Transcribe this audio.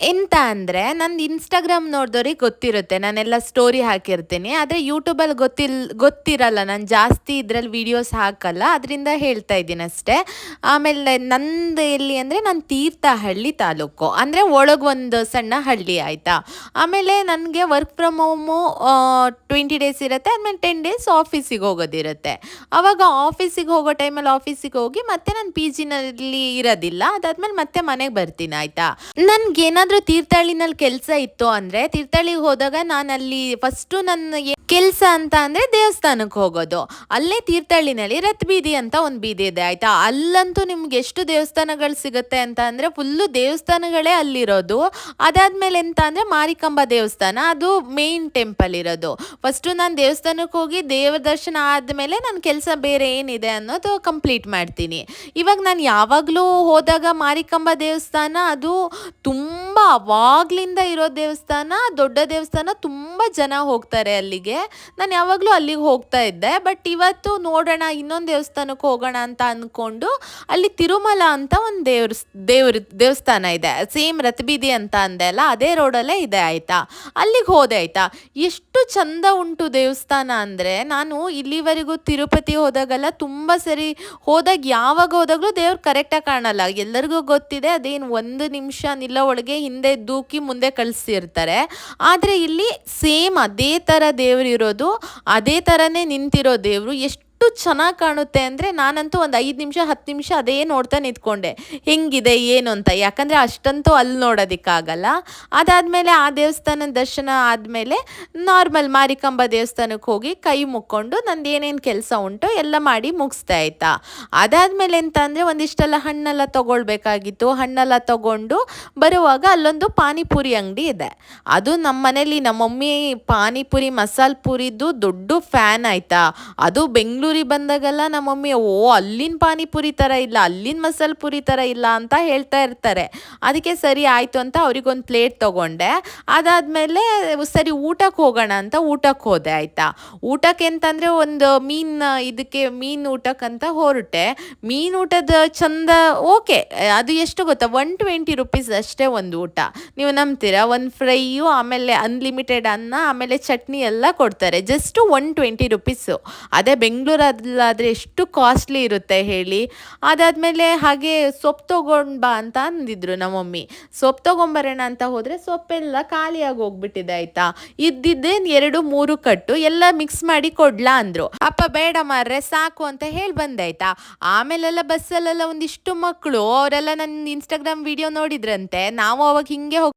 ಎಂತ ಅಂದರೆ ನಂದು ಇನ್ಸ್ಟಾಗ್ರಾಮ್ ನೋಡಿದವ್ರಿಗೆ ಗೊತ್ತಿರುತ್ತೆ. ನಾನೆಲ್ಲ ಸ್ಟೋರಿ ಹಾಕಿರ್ತೀನಿ. ಆದರೆ ಯೂಟ್ಯೂಬಲ್ಲಿ ಗೊತ್ತಿಲ್, ಗೊತ್ತಿರಲ್ಲ. ನಾನು ಜಾಸ್ತಿ ಇದ್ರಲ್ಲಿ ವೀಡಿಯೋಸ್ ಹಾಕಲ್ಲ. ಅದರಿಂದ ಹೇಳ್ತಾ ಇದ್ದೀನಿ ಅಷ್ಟೇ. ಆಮೇಲೆ ನಂದು ಎಲ್ಲಿ ಅಂದರೆ ನಾನು ತೀರ್ಥಹಳ್ಳಿ ತಾಲೂಕು. ಅಂದರೆ ಒಳಗೆ ಒಂದು ಸಣ್ಣ ಹಳ್ಳಿ ಆಯಿತಾ. ಆಮೇಲೆ ನನಗೆ work from home twenty days ಇರುತ್ತೆ. ಆಮೇಲೆ ಟೆನ್ ಡೇಸ್ ಆಫೀಸಿಗೆ ಹೋಗೋದಿರುತ್ತೆ. ಆವಾಗ ಆಫೀಸಿಗೆ ಹೋಗೋ ಟೈಮಲ್ಲಿ ಆಫೀಸಿಗೆ ಹೋಗಿ ಮತ್ತೆ ನಾನು ಪಿ ಜಿನಲ್ಲಿ ಇರೋದಿಲ್ಲ. ಅದಾದ್ಮೇಲೆ ಮತ್ತೆ ಮನೆಗೆ ಬರ್ತೀನಿ ಆಯಿತಾ. ನನಗೇನಾದರೂ ತೀರ್ಥಹಳ್ಳಿನಲ್ಲಿ ಕೆಲಸ ಇತ್ತು ಅಂದರೆ ತೀರ್ಥಹಳ್ಳಿಗೆ ಹೋದಾಗ ನಾನು ಅಲ್ಲಿ ಫಸ್ಟು ನನ್ನ ಕೆಲಸ ಅಂತ ಅಂದರೆ ದೇವಸ್ಥಾನಕ್ಕೆ ಹೋಗೋದು. ಅಲ್ಲೇ ತೀರ್ಥಹಳ್ಳಿನಲ್ಲಿ ರಥ ಬೀದಿ ಅಂತ ಒಂದು ಬೀದಿ ಇದೆ, ಆಯಿತಾ? ಅಲ್ಲಂತೂ ನಿಮ್ಗೆ ಎಷ್ಟು ದೇವಸ್ಥಾನಗಳು ಸಿಗುತ್ತೆ ಅಂತ ಅಂದರೆ ಫುಲ್ಲು ದೇವಸ್ಥಾನಗಳೇ ಅಲ್ಲಿರೋದು. ಅದಾದಮೇಲೆ ಎಂತ ಅಂದರೆ ಮಾರಿಕಂಬ ದೇವಸ್ಥಾನ, ಅದು ಮೇಯ್ನ್ ಟೆಂಪಲ್ ಇರೋದು. ಫಸ್ಟು ನಾನು ದೇವಸ್ಥಾನಕ್ಕೆ ಹೋಗಿ ದೇವರ ದರ್ಶನ ಆದಮೇಲೆ ನನ್ನ ಕೆಲಸ ಬೇರೆ ಏನಿದೆ ಅನ್ನೋದು ಕಂಪ್ಲೀಟ್ ಮಾಡ್ತೀನಿ. ಇವಾಗ ನಾನು ಯಾವಾಗಲೂ ಹೋದಾಗ ಮಾರಿಕಂಬ ದೇವಸ್ಥಾನ, ಅದು ತುಂಬ ಅವಾಗ್ಲಿಂದ ಇರೋ ದೇವಸ್ಥಾನ, ದೊಡ್ಡ ದೇವಸ್ಥಾನ ತುಂಬ ಜನ ಹೋಗ್ತಾರೆ ಅಲ್ಲಿಗೆ. ನಾನು ಯಾವಾಗಲೂ ಅಲ್ಲಿಗೆ ಹೋಗ್ತಾ ಇದ್ದೆ ಬಟ್ ಇವತ್ತು ನೋಡೋಣ, ಇನ್ನೊಂದು ದೇವಸ್ಥಾನಕ್ಕೆ ಹೋಗೋಣ ಅಂತ ಅಂದ್ಕೊಂಡು ಅಲ್ಲಿ ತಿರುಮಲ ಅಂತ ಒಂದು ದೇವ್ರ ದೇವ್ರ ದೇವಸ್ಥಾನ ಇದೆ. ಸೇಮ್ ರಥಬೀದಿ ಅಂತ ಅಂದೆ ಅಲ್ಲ, ಅದೇ ರೋಡಲ್ಲೇ ಇದೆ ಆಯಿತಾ? ಅಲ್ಲಿಗೆ ಹೋದೆ ಆಯಿತಾ? ಎಷ್ಟು ಚಂದ ಉಂಟು ದೇವಸ್ಥಾನ ಅಂದರೆ, ನಾನು ಇಲ್ಲಿವರೆಗೂ ತಿರುಪತಿ ಹೋದಾಗೆಲ್ಲ ತುಂಬ ಸರಿ ಹೋದಾಗ ಯಾವಾಗ ಹೋದಾಗಲೂ ದೇವ್ರು ಕರೆಕ್ಟಾಗಿ ಕಾಣಲ್ಲ. ಎಲ್ಲರಿಗೂ ಗೊತ್ತಿದೆ, ಅದೇನು ಒಂದು ನಿಮಿಷ ನಿಲ್ಲೋ ಒಳಗೆ ಹಿಂದೆ ದೂಕಿ ಮುಂದೆ ಕಳಿಸಿರ್ತಾರೆ. ಆದರೆ ಇಲ್ಲಿ ಸೇಮ್ ಅದೇ ಥರ ದೇವರು ಇರೋದು, ಅದೇ ಥರನೇ ನಿಂತಿರೋ ದೇವರು ಎಷ್ಟು ಚೆನ್ನಾಗಿ ಕಾಣುತ್ತೆ ಅಂದರೆ ನಾನಂತೂ ಒಂದು ಐದು ನಿಮಿಷ, ಹತ್ತು ನಿಮಿಷ ಅದೇ ನೋಡ್ತಾ ನಿಂತ್ಕೊಂಡೆ. ಹೆಂಗಿದೆ, ಏನು ಅಂತ. ಯಾಕಂದರೆ ಅಷ್ಟಂತೂ ಅಲ್ಲಿ ನೋಡೋದಕ್ಕಾಗಲ್ಲ. ಅದಾದಮೇಲೆ ಆ ದೇವಸ್ಥಾನದ ದರ್ಶನ ಆದಮೇಲೆ ನಾರ್ಮಲ್ ಮಾರಿಕಂಬ ದೇವಸ್ಥಾನಕ್ಕೆ ಹೋಗಿ ಕೈ ಮುಕ್ಕೊಂಡು ನಂದು ಏನೇನು ಕೆಲಸ ಉಂಟು ಎಲ್ಲ ಮಾಡಿ ಮುಗಿಸ್ತಾ ಆಯಿತಾ. ಅದಾದಮೇಲೆ ಎಂತ ಅಂದರೆ ಒಂದಿಷ್ಟೆಲ್ಲ ಹಣ್ಣೆಲ್ಲ ತೊಗೊಳ್ಬೇಕಾಗಿತ್ತು. ಹಣ್ಣೆಲ್ಲ ತೊಗೊಂಡು ಬರುವಾಗ ಅಲ್ಲೊಂದು ಪಾನಿಪುರಿ ಅಂಗಡಿ ಇದೆ. ಅದು ನಮ್ಮ ಮನೇಲಿ ನಮ್ಮ ಮಮ್ಮಿ ಪಾನಿಪುರಿ, ಮಸಾಲೆ ಪೂರಿದು ದೊಡ್ಡ ಫ್ಯಾನ್ ಆಯಿತಾ. ಅದು ಬೆಂಗಳೂರಿಗೆ ಬಂದಾಗೆಲ್ಲ ನಮ್ಮ ಮಮ್ಮಿ, ಓ, ಅಲ್ಲಿನ ಪಾನಿಪುರಿ ಥರ ಇಲ್ಲ, ಅಲ್ಲಿನ ಮಸಾಲೆ ಪುರಿ ಥರ ಇಲ್ಲ ಅಂತ ಹೇಳ್ತಾ ಇರ್ತಾರೆ. ಅದಕ್ಕೆ ಸರಿ ಆಯಿತು ಅಂತ ಅವ್ರಿಗೊಂದು ಪ್ಲೇಟ್ ತೊಗೊಂಡೆ. ಅದಾದಮೇಲೆ ಸರಿ ಊಟಕ್ಕೆ ಹೋಗೋಣ ಅಂತ ಊಟಕ್ಕೆ ಹೋದೆ ಆಯಿತಾ. ಊಟಕ್ಕೆ ಅಂತಂದರೆ ಒಂದು ಮೀನು, ಇದಕ್ಕೆ ಮೀನು ಊಟಕ್ಕಂತ ಹೊರಟೆ. ಮೀನು ಊಟದ ಚಂದ, ಓಕೆ, ಅದು ಎಷ್ಟು ಗೊತ್ತಾ? ಒನ್ ಟ್ವೆಂಟಿ ರುಪೀಸ್ ಅಷ್ಟೇ ಒಂದು ಊಟ. ನೀವು ನಂಬ್ತೀರಾ? ಒಂದು ಫ್ರೈಯು, ಆಮೇಲೆ ಅನ್ಲಿಮಿಟೆಡ್ ಅನ್ನ, ಆಮೇಲೆ ಚಟ್ನಿ ಎಲ್ಲ ಕೊಡ್ತಾರೆ. Just one twenty rupees. ಅದೇ ಬೆಂಗಳೂರಲ್ಲಾದರೆ ಎಷ್ಟು ಕಾಸ್ಟ್ಲಿ ಇರುತ್ತೆ ಹೇಳಿ. ಅದಾದಮೇಲೆ ಹಾಗೆ ಸೊಪ್ಪು ತೊಗೊಂಡು ಬಾ ಅಂತ ಅಂದಿದ್ರು ನಮ್ಮ ಮಮ್ಮಿ ಸೊಪ್ಪು ತೊಗೊಂಬರೋಣ ಅಂತ ಹೋದರೆ ಸೊಪ್ಪೆಲ್ಲ ಖಾಲಿಯಾಗಿ ಹೋಗ್ಬಿಟ್ಟಿದೆ ಆಯಿತಾ. ಇದ್ದಿದ್ದೇನು ಎರಡು ಮೂರು ಕಟ್ಟು ಎಲ್ಲ ಮಿಕ್ಸ್ ಮಾಡಿ ಕೊಡ್ಲಾ ಅಂದರು. ಅಪ್ಪ ಬೇಡ ಮಾರ್ರೆ, ಸಾಕು ಅಂತ ಹೇಳಿ ಬಂದಾಯ್ತಾ ಆಮೇಲೆಲ್ಲ ಬಸ್ಸಲ್ಲೆಲ್ಲ ಒಂದಿಷ್ಟು ಮಕ್ಕಳು ಅವರೆಲ್ಲ ನನ್ನ ಇನ್ಸ್ಟಾಗ್ರಾಮ್ ವಿಡಿಯೋ ನೋಡಿದ್ರಂತೆ. ನಾವು ಅವಾಗ ಹೋಗಿ